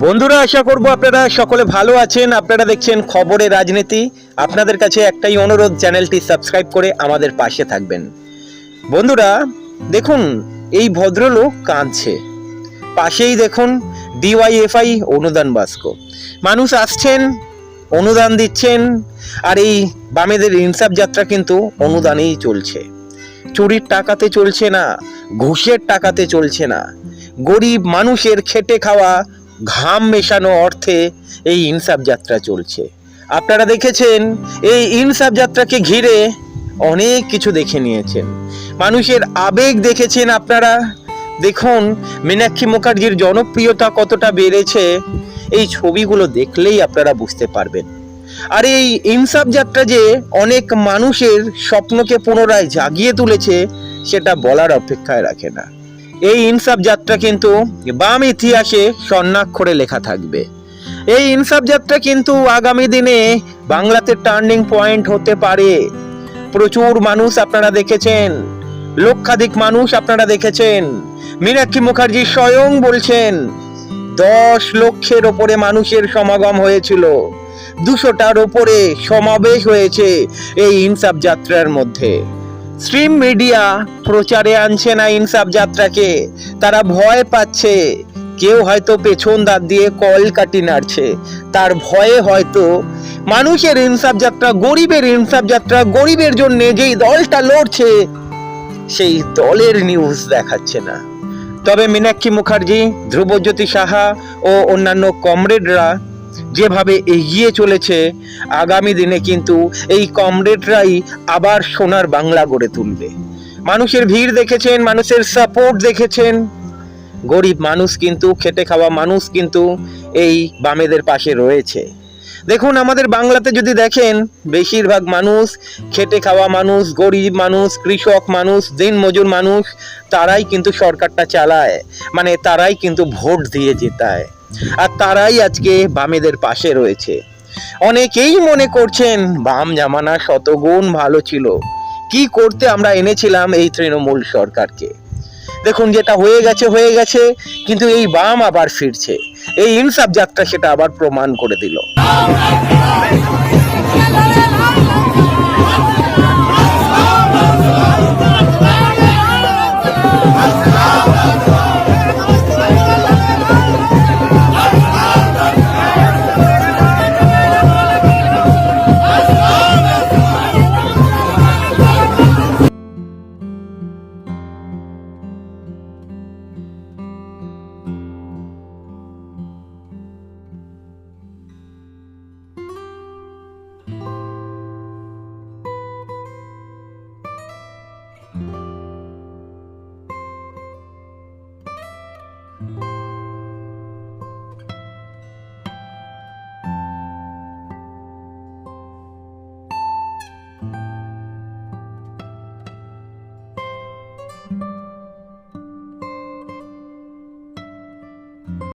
বন্ধুরা, আশা করব আপনারা সকলে ভালো আছেন। আপনারা দেখছেন খবরে রাজনীতি। আপনাদের কাছে একটাই অনুরোধ, চ্যানেলটি সাবস্ক্রাইব করে আমাদের পাশে থাকবেন। বন্ধুরা, দেখুন, এই ভদ্রলোক কাঁদছে। পাশেই দেখুন, ডিওয়াইএফআই অনুদান বাস্ক। মানুষ আসছেন, অনুদান দিচ্ছেন, আর এই বামেদের ইনসাফ যাত্রা কিন্তু অনুদানেই চলছে। চুরির টাকাতে চলছে না। ঘুষের টাকাতে চলছে না। গরিব মানুষের খেটে খাওয়া, ঘাম মেশানো অর্থে এই ইনসাফ যাত্রা চলছে। আপনারা দেখেছেন, এই ইনসাফ যাত্রাকে ঘিরে অনেক কিছু দেখে নিয়েছেন। মানুষের আবেগ দেখেছেন আপনারা? দেখুন, মীনাক্ষী মুখার্জির জনপ্রিয়তা কতটা বেড়েছে, এই ছবিগুলো দেখলেই আপনারা বুঝতে পারবেন। আর এই ইনসাফ যাত্রা যে অনেক মানুষের স্বপ্নকে পুনরায় জাগিয়ে তুলেছে সেটা বলার অপেক্ষায় রাখে না। এই ইনসাফ যাত্রা কিন্তু বাম ইতিহাসে স্বর্ণাক্ষরে লেখা থাকবে। এই ইনসাফ যাত্রা কিন্তু আগামী দিনে বাংলাতে টার্নিং পয়েন্ট হতে পারে। প্রচুর মানুষ আপনারা দেখেছেন, লক্ষাধিক মানুষ আপনারা দেখেছেন, মীনাক্ষী মুখার্জি স্বয়ং বলছেন, দশ লক্ষের ওপরে মানুষের সমাগম হয়েছিল। দুশোটার ওপরে সমাবেশ হয়েছে এই ইনসাফ যাত্রার মধ্যে। স্ট্রিম মিডিয়া প্রচারে আনছে না ইনসাফ যাত্রাকে। তারা ভয় পাচ্ছে। কেউ হয়তো পেছন দাঁত দিয়ে কল কাটি নাড়ছে। তার ভয়ে হয়তো মানুষের ইনসাফ যাত্রা, গরিবের ইনসাফ যাত্রা, গরিবের জন্য যেই দলটা লড়ছে, সেই দলের নিউজ দেখাচ্ছে না। তবে মীনাক্ষী মুখার্জি, ধ্রুবজ্যোতি সাহা ও অন্যান্য কমরেডরা যেভাবে এগিয়ে চলেছে, আগামী দিনে কিন্তু এই কমরেডরাই আবার সোনার বাংলা গড়ে তুলবে। মানুষের ভিড় দেখেছেন, মানুষের সাপোর্ট দেখেছেন। গরিব মানুষ কিন্তু, খেটে খাওয়া মানুষ কিন্তু এই বামেদের পাশে রয়েছে। দেখুন, আমাদের বাংলাতে যদি দেখেন, বেশিরভাগ মানুষ, খেটে খাওয়া মানুষ, গরিব মানুষ, কৃষক মানুষ, দিন মজুর মানুষ, তারাই কিন্তু সরকারটা চালায়। মানে তারাই কিন্তু ভোট দিয়ে জেতায়। আর তারাই আজকে বামেদের পাশে রয়েছে। অনেকেই মনে করছেন, বাম জামানা শতগুণ ভালো ছিল। কি করতে আমরা এনেছিলাম এই তৃণমূল সরকারকে? দেখুন, যেটা হয়ে গেছে হয়ে গেছে, কিন্তু এই বাম আবার ফিরছে। এই ইনসাফ যাত্রা সেটা আবার প্রমাণ করে দিল।